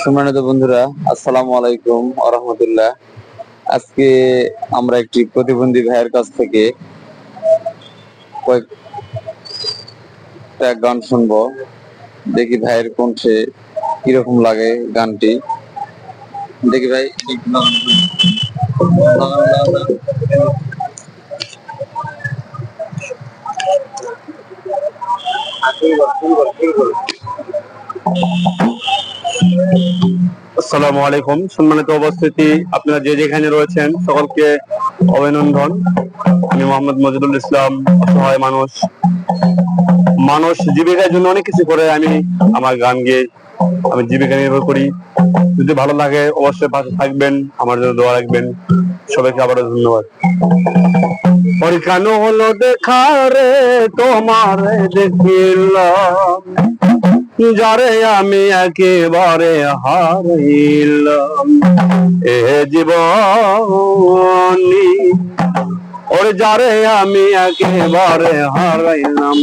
সম্মানিত বন্ধুরা, আসসালামু আলাইকুম আরহামতুল্লাহ আজকে আমরা একটি প্রতিবন্ধী ভাইয়ের কাছ থেকে কয়েকটা গান শুনব দেখি ভাইয়ের কণ্ঠে কীরকম লাগে গানটি দেখি ভাই একটু লাগান। আসসালামু আলাইকুম। সম্মানিত উপস্থিতি, আপনারা যে যেখানে রয়েছেন, সকলকে অভিনন্দন। আমি মোহাম্মদ মজিদুল ইসলাম, অসহায় মানুষ। মানুষ জীবিকার জন্য অনেক কিছু করে, আমি আমার গান গেয়ে আমি জীবিকা নির্ভর করি। যদি ভালো লাগে, অবশ্যই পাশে থাকবেন, আমার জন্য দোয়া রাখবেন। সবাইকে আবারও ধন্যবাদ। পরীক্ষানো হলো দেখা রে তোমার দেখিলাম। যারে আমি একেবারে হারাইলাম, এ জীবনী। ওর যারে আমি একেবারে হারাইলাম,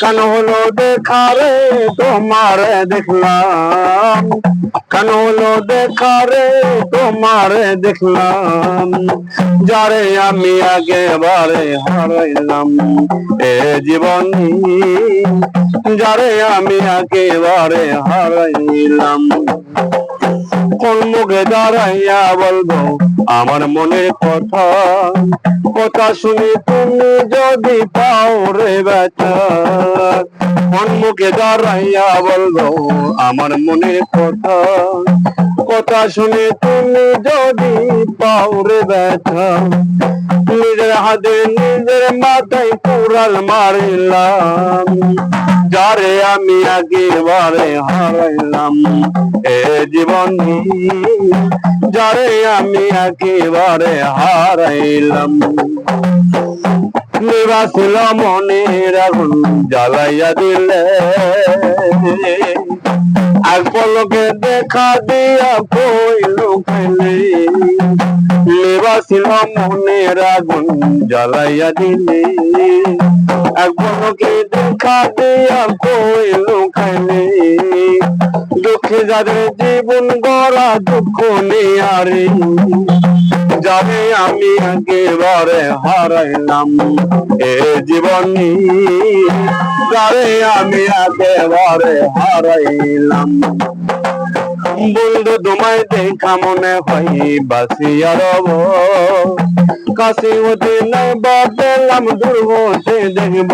কেন হলো দেখা রে তোমার দেখলাম? কেন হলো দেখা রে তোমার দেখলাম? যারে আমি একেবারে হারাইলাম, এ জীবনী। যারে আমি একেবারে হারাইলাম। কোন মুখে দাঁড়াইয়া বলব, আমার মনের কথা? কথা শুনি তুমি যদি পাও রে বেটা। কোন মুখে দাঁড়াইয়া বলব, আমার মনের কথা? কথা শুনে তুমি যদি পাও রে বেটা। নিজের হাতে নিজের মাথায় কুড়াল মারিলাম। যারে আমি একেবারে হারাইলাম এ জীবন যারে আমি একেবারে হারাইলাম নিবাসিল মনের আগুন জ্বালাইয়া দিলে পলকে দেখা দিয়া কইল খেলে নিবাসিল মনের আগুন জ্বালাইয়া দিলে এক পলকে দেখা দিয়া কইল খেলে দুঃখে যাদের জীবন গড়া দুঃখ নিয়ারে যাবে আমি একেবারে হারাইলাম এ জীবনী যাবে আমি একেবারে হারাইলাম। বন্ধু তোমায় দেখা মনে হয় বাসিয়া কাশি নাই বা পেলাম দূর হতে দেখব।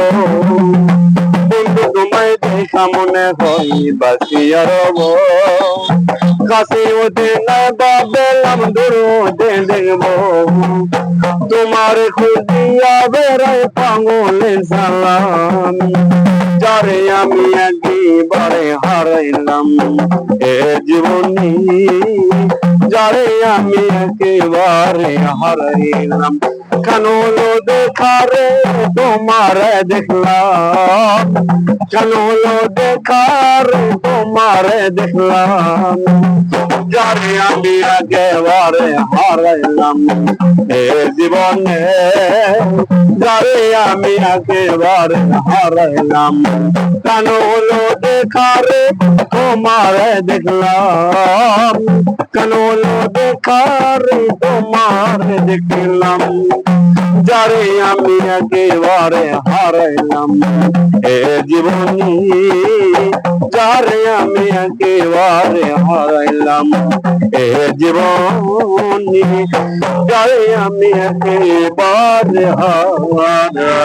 বন্ধু তোমায় দেখা মনে হয় বাসিয়া রব কাশি নাই বা পেলাম দূর হতে দেখব। তোমার খুঁজিয়া বেড়ায় পাগলের সালাম, যারে আমি একেবারে হারাইলাম। এ জীবনী যারে আমি একেবারে হারাইলাম কেন হলো দেখা রে তোমার দেখলাম। কেন হলো দেখা রে তোমার দেখলাম। যারে আমি একেবারে হারাইলাম এ জীবনে, যারে আমি একেবারে হারাইলাম। কেন হলো দেখা রে তোমার দেখলাম। কেন হলো দেখা রে তোমার দেখলাম। যারে আমি একেবারে হারাইলাম। এ জীবনী যারে আমি একেবারে হারাইলাম। এ জীবনী যারে আমি একেবারে হারাইলাম।